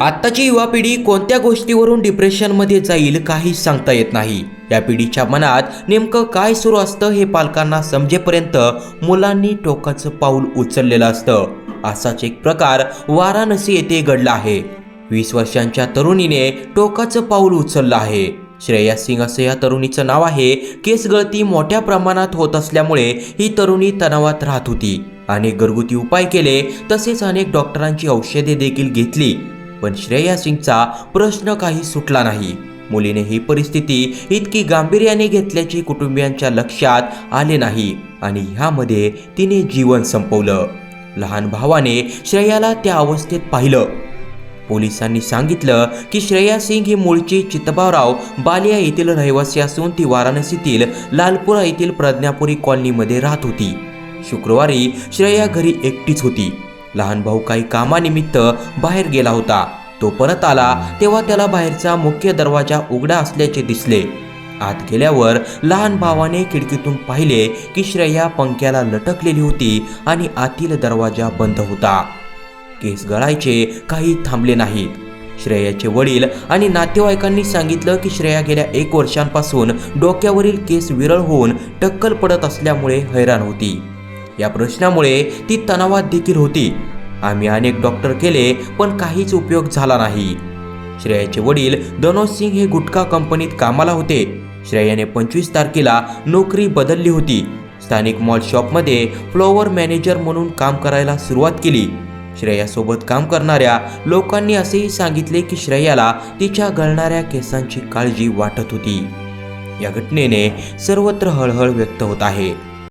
आत्ताची युवा पिढी कोणत्या गोष्टीवरून डिप्रेशनमध्ये जाईल काहीच सांगता येत नाही. या पिढीच्या मनात नेमकं काय सुरू असतं हे पालकांना समजेपर्यंत मुलांनी टोकाचं पाऊल उचललेलं असतं. असाच एक प्रकार वाराणसी येथे घडला आहे. वीस वर्षांच्या तरुणीने टोकाचं पाऊल उचललं आहे. श्रेया सिंग असं या तरुणीचं नाव आहे. केस गळती मोठ्या प्रमाणात होत असल्यामुळे ही तरुणी तणावात राहत होती. अनेक घरगुती उपाय केले तसेच अनेक डॉक्टरांची औषधे देखील घेतली. पण श्रेया सिंगचा प्रश्न काही सुटला नाही. मुलीने ही परिस्थिती इतकी गांभीर्याने घेतल्याचे कुटुंबियांच्या लक्षात आले नाही आणि ह्यामध्ये तिने जीवन संपवलं. लहान भावाने श्रेयाला त्या अवस्थेत पाहिलं. पोलिसांनी सांगितलं की श्रेया सिंग ही मूळची चितबावराव बालिया येथील रहिवासी असून ती वाराणसीतील लालपुरा येथील प्रज्ञापुरी कॉलनीमध्ये राहत होती. शुक्रवारी श्रेया घरी एकटीच होती. लहान भाऊ काही कामानिमित्त बाहेर गेला होता. तो परत आला तेव्हा त्याला बाहेरचा मुख्य दरवाजा उघडा असल्याचे दिसले. आत गेल्यावर लहान भावाने खिडकीतून पाहिले की श्रेया पंख्याला लटकलेली होती आणि आतील दरवाजा बंद होता. केस गळायचे काही थांबले नाहीत. श्रेयाचे वडील आणि नातेवाईकांनी सांगितलं की श्रेया गेल्या एक वर्षांपासून डोक्यावरील केस विरळ होऊन टक्कल पडत असल्यामुळे हैराण होती. या प्रश्नामुळे ती तणावात देखील होती. आम्ही अनेक डॉक्टर केले पण काहीच उपयोग झाला नाही. श्रेयाचे वडील दनोज सिंग हे गुटखा कंपनीत कामाला होते. श्रेयाने पंचवीस तारखेला नोकरी बदलली होती. स्थानिक मॉल शॉपमध्ये फ्लॉवर मॅनेजर म्हणून काम करायला सुरुवात केली. श्रेयासोबत काम करणाऱ्या लोकांनी असेही सांगितले की श्रेयाला तिच्या गळणाऱ्या केसांची काळजी वाटत होती. या घटनेने सर्वत्र हळहळ व्यक्त होत आहे.